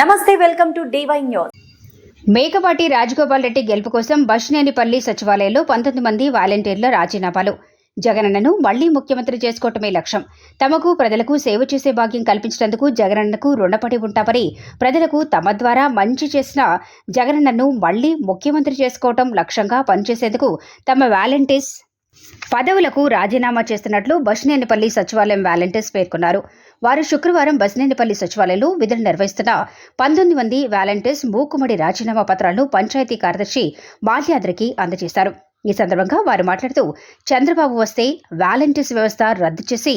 నమస్తే welcome to DY news. Mekapati Rajagopal Reddy గెలుపు కోసం బష్నేనిపల్లి సచివాలయంలో పంతొమ్మిది మంది వాలంటీర్ల రాజీనామాలు. జగనన్నను మళ్ళీ ముఖ్యమంత్రి చేసుకోవటమే లక్ష్యం. తమకు ప్రజలకు సేవ చేసే భాగ్యం కల్పించినందుకు జగనన్నకు రుణపడి ఉంటామని ప్రజలకు తమ ద్వారా మంచి చేసిన జగనన్నను మళ్ళీ ముఖ్యమంత్రి చేసుకోవటం లక్ష్యంగా పనిచేసేందుకు తమ వాలంటీర్స్ పదవులకు రాజీనామా చేస్తున్నట్లు బష్నేనిపల్లి సచివాలయం వాలంటీర్స్ పేర్కొన్నారు. వారు శుక్రవారం బస్నేనిపల్లి సచివాలయంలో విధులు నిర్వహిస్తున్న పంతొమ్మిది మంది వాలంటీర్స్ మూకుమ్మడి రాజీనామా పత్రాలను పంచాయతీ కార్యదర్శి మాల్యాద్రికి అందజేశారు. ఈ సందర్భంగా వారు మాట్లాడుతూ చంద్రబాబు వస్తే వాలంటీర్స్ వ్యవస్థ రద్దు చేసి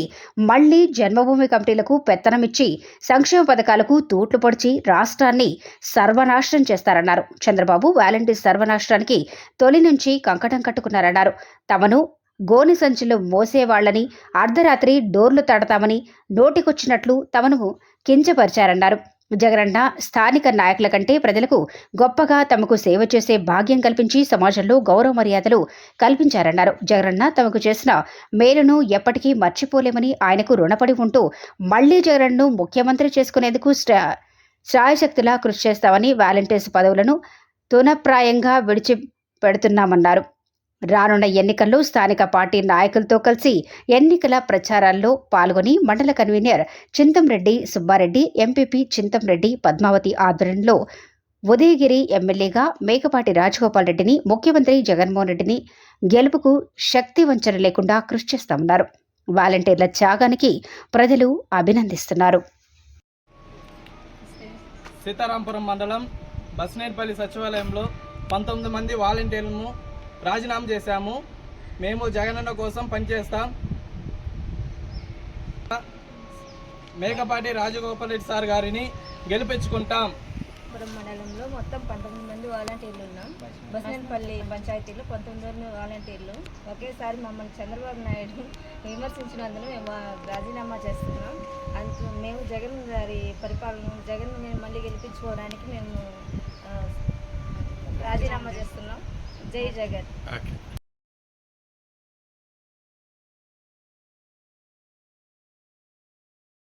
మళ్ళీ జన్మభూమి కమిటీలకు పెత్తనమిచ్చి సంక్షేమ పథకాలకు తూట్లు పొడిచి రాష్ట్రాన్ని సర్వనాశనం చేస్తారన్నారు. చంద్రబాబు వాలంటీర్స్ సర్వనాశనానికి తొలి నుంచి కంకటం కట్టుకున్నారన్నారు. తమను గోని సంచులు మోసేవాళ్ళని అర్ధరాత్రి డోర్లు తడతామని నోటికొచ్చినట్లు తమను కించపరిచారన్నారు. జగనన్న స్థానిక నాయకుల కంటే ప్రజలకు గొప్పగా తమకు సేవ చేసే భాగ్యం కల్పించి సమాజంలో గౌరవ మర్యాదలు కల్పించారన్నారు. జగనన్న తమకు చేసిన మేలును ఎప్పటికీ మర్చిపోలేమని ఆయనకు రుణపడి ఉంటూ మళ్ళీ జగనన్ను ముఖ్యమంత్రి చేసుకునేందుకు శ్రా శ్రాయశక్తులా కృషి చేస్తామని వాలంటీర్స్ పదవులను తునప్రాయంగా విడిచిపెడుతున్నామన్నారు. రానున్న ఎన్నికల్లో స్థానిక పార్టీ నాయకులతో కలిసి ఎన్నికల ప్రచారాల్లో పాల్గొని మండల కన్వీనర్ చింతంరెడ్డి సుబ్బారెడ్డి ఎంపీపీ చింతంరెడ్డి పద్మావతి ఆధ్వర్యంలో ఉదయగిరి ఎమ్మెల్యేగా మేకపాటి రాజగోపాల్ రెడ్డిని ముఖ్యమంత్రి జగన్మోహన్ రెడ్డిని గెలుపుకు శక్తి వంచన లేకుండా కృషి చేస్తామన్నారు. వాలంటీర్ల త్యాగానికి ప్రజలు అభినందిస్తున్నారు. సీతారాంపురం మండలం బస్నేర్పల్లి సచివాలయంలో పంతొమ్మిది మంది వాలంటీర్లను రాజీనామా చేశాము. మేము జగనన్న కోసం పనిచేస్తాం. మేకపాటి రాజగోపాల్ రెడ్డి సార్ గారిని గెలిపించుకుంటాం. మండలంలో మొత్తం పంతొమ్మిది మంది వాలంటీర్లు ఉన్నాం. బసనపల్లి పంచాయతీలో పంతొమ్మిది మంది వాలంటీర్లు. ఒకేసారి మమ్మల్ని చంద్రబాబు నాయుడు విమర్శించినందున మేము రాజీనామా చేస్తున్నాం. అందు మేము జగన్ గారి పరిపాలన జగన్ మేము మళ్ళీ గెలిపించుకోవడానికి మేము రాజీనామా చేస్తున్నాం. జై జగన్. ఓకే.